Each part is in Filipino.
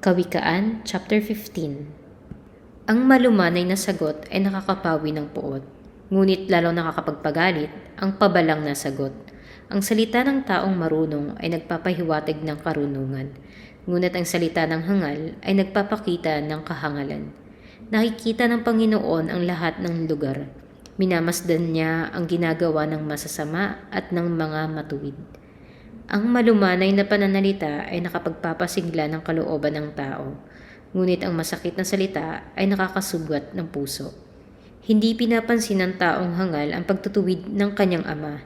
Kawikaan, chapter 15 Ang malumanay na sagot ay nakakapawi ng puot, ngunit lalo nakakapagpagalit ang pabalang na sagot. Ang salita ng taong marunong ay nagpapahiwatig ng karunungan, ngunit ang salita ng hangal ay nagpapakita ng kahangalan. Nakikita ng Panginoon ang lahat ng lugar. Minamasdan niya ang ginagawa ng masasama at ng mga matuwid. Ang malumanay na pananalita ay nakapagpapasigla ng kalooban ng tao, ngunit ang masakit na salita ay nakakasugat ng puso. Hindi pinapansin ng taong hangal ang pagtutuwid ng kanyang ama,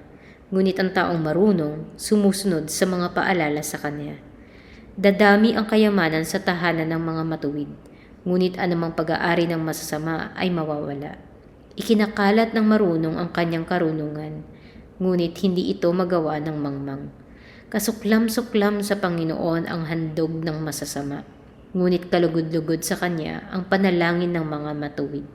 ngunit ang taong marunong sumusunod sa mga paalala sa kanya. Dadami ang kayamanan sa tahanan ng mga matuwid, ngunit anumang pag-aari ng masasama ay mawawala. Ikinakalat ng marunong ang kanyang karunungan, ngunit hindi ito magawa ng mangmang. Kasuklam-suklam sa Panginoon ang handog ng masasama, ngunit kalugod-lugod sa Kanya ang panalangin ng mga matuwid.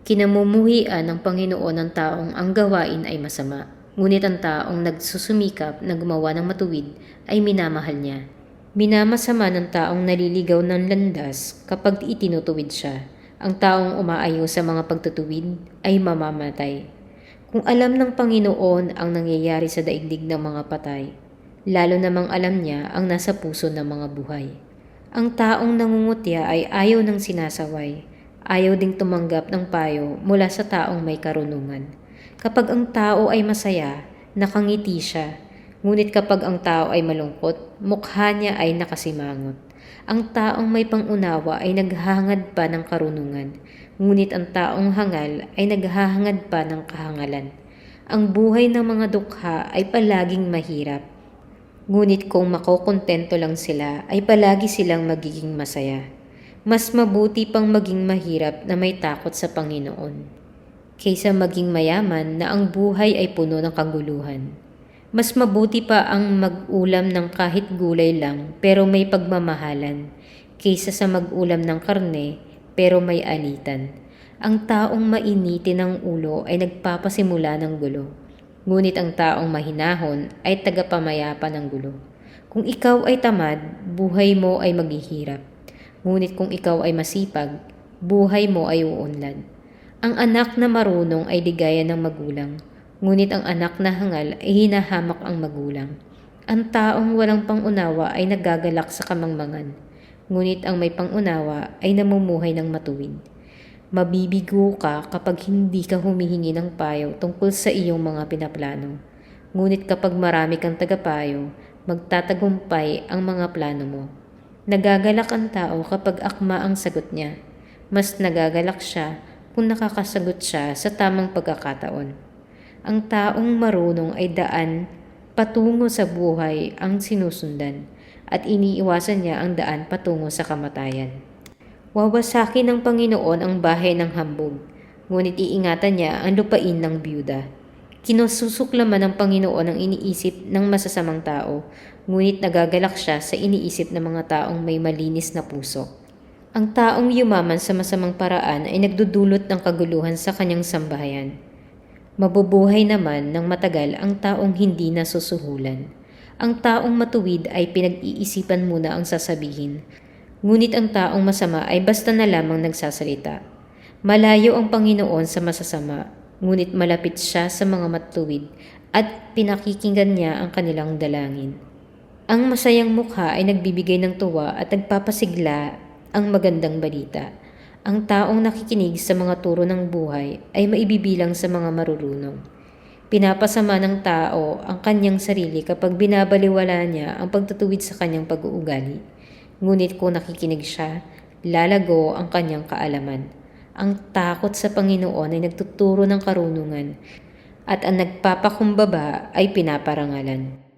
Kinamumuhian ng Panginoon ng taong ang gawain ay masama, ngunit ang taong nagsusumikap na gumawa ng matuwid ay minamahal niya. Minamasama ng taong naliligaw ng landas kapag itinutuwid siya. Ang taong umaayo sa mga pagtutuwid ay mamamatay. Kung alam ng Panginoon ang nangyayari sa daigdig ng mga patay, lalo namang alam niya ang nasa puso ng mga buhay. Ang taong nangungutya ay ayaw ng sinasaway, ayaw ding tumanggap ng payo mula sa taong may karunungan. Kapag ang tao ay masaya, nakangiti siya, ngunit kapag ang tao ay malungkot, mukha niya ay nakasimangot. Ang taong may pangunawa ay naghahangad pa ng karunungan, ngunit ang taong hangal ay naghahangad pa ng kahangalan. Ang buhay ng mga dukha ay palaging mahirap, Ngunit kung makokontento lang sila, ay palagi silang magiging masaya. Mas mabuti pang maging mahirap na may takot sa Panginoon, kaysa maging mayaman na ang buhay ay puno ng kaguluhan. Mas mabuti pa ang mag-ulam ng kahit gulay lang pero may pagmamahalan, kaysa sa mag-ulam ng karne pero may alitan. Ang taong mainitin ng ulo ay nagpapasimula ng gulo Ngunit ang taong mahinahon ay tagapamayapa ng gulo. Kung ikaw ay tamad, buhay mo ay maghihirap. Ngunit kung ikaw ay masipag, buhay mo ay uunlad. Ang anak na marunong ay ligaya ng magulang, ngunit ang anak na hangal ay hinahamak ang magulang. Ang taong walang pangunawa ay nagagalak sa kamangmangan, ngunit ang may pangunawa ay namumuhay ng matuwid. Mabibigo ka kapag hindi ka humihingi ng payo tungkol sa iyong mga pinaplano. Ngunit kapag marami kang tagapayo, magtatagumpay ang mga plano mo. Nagagalak ang tao kapag akma ang sagot niya. Mas nagagalak siya kung nakakasagot siya sa tamang pagkakataon. Ang taong marunong ay daan patungo sa buhay ang sinusundan at iniiwasan niya ang daan patungo sa kamatayan. Wawasakin ng Panginoon ang bahay ng hambog, ngunit iingatan niya ang lupain ng byuda. Kinususuklaman ng Panginoon ang iniisip ng masasamang tao, ngunit nagagalak siya sa iniisip ng mga taong may malinis na puso. Ang taong yumaman sa masamang paraan ay nagdudulot ng kaguluhan sa kanyang sambahayan. Mabubuhay naman ng matagal ang taong hindi nasusuhulan. Ang taong matuwid ay pinag-iisipan muna ang sasabihin Ngunit ang taong masama ay basta na lamang nagsasalita. Malayo ang Panginoon sa masasama, ngunit malapit siya sa mga matuwid at pinakikinggan niya ang kanilang dalangin. Ang masayang mukha ay nagbibigay ng tuwa at nagpapasigla ang magandang balita. Ang taong nakikinig sa mga turo ng buhay ay maibibilang sa mga marurunong. Pinapasama ng tao ang kanyang sarili kapag binabaliwala niya ang pagtutuwid sa kanyang pag-uugali Ngunit kung nakikinig siya, lalago ang kanyang kaalaman. Ang takot sa Panginoon ay nagtuturo ng karunungan at ang nagpapakumbaba ay pinaparangalan.